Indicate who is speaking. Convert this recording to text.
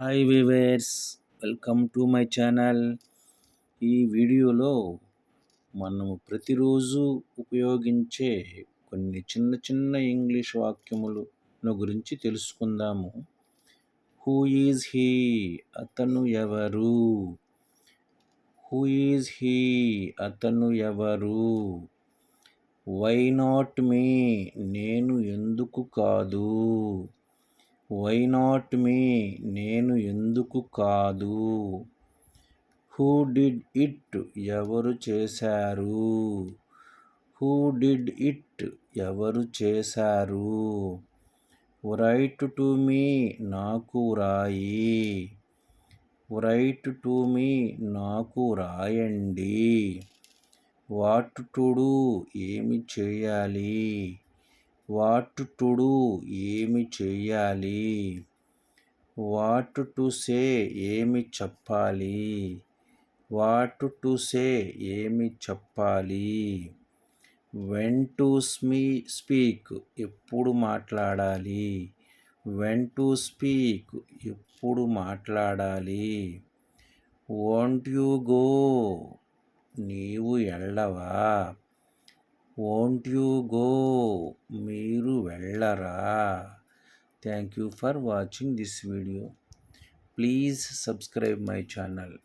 Speaker 1: Hi viewers welcome to my channel ఈ వీడియోలో మనము ప్రతిరోజు ఉపయోగించే కొన్ని చిన్న చిన్న ఇంగ్లీష్ వాక్యములను గురించి తెలుసుకుందాము. హూ ఈజ్ హీ అతను ఎవరు? హూ ఈజ్ హీ అతను ఎవరు? వై నాట్ మీ నేను ఎందుకు కాదు? వై నాట్ మీ నేను ఎందుకు కాదు? హూ డిడ్ ఇట్ ఎవరు చేశారు? హూ డిడ్ ఇట్ ఎవరు చేశారు? రైట్ టు మీ నాకు రాయి. రైట్ టు మీ నాకు రాయండి. వాట్ టుడు ఏమి చేయాలి? వాట్ టుడు ఏమి చేయాలి వాట్ టు సే ఏమి చెప్పాలి? వాట్ టు సే ఏమి చెప్పాలి? వెన్ టు స్మీ స్పీక్ ఎప్పుడు మాట్లాడాలి? వెన్ టు స్పీక్ ఎప్పుడు మాట్లాడాలి? Want you go? నీవు వెళ్ళవా వోంట్ యూ గో మీరు వెళ్ళరా? Thank you for watching this video please subscribe my channel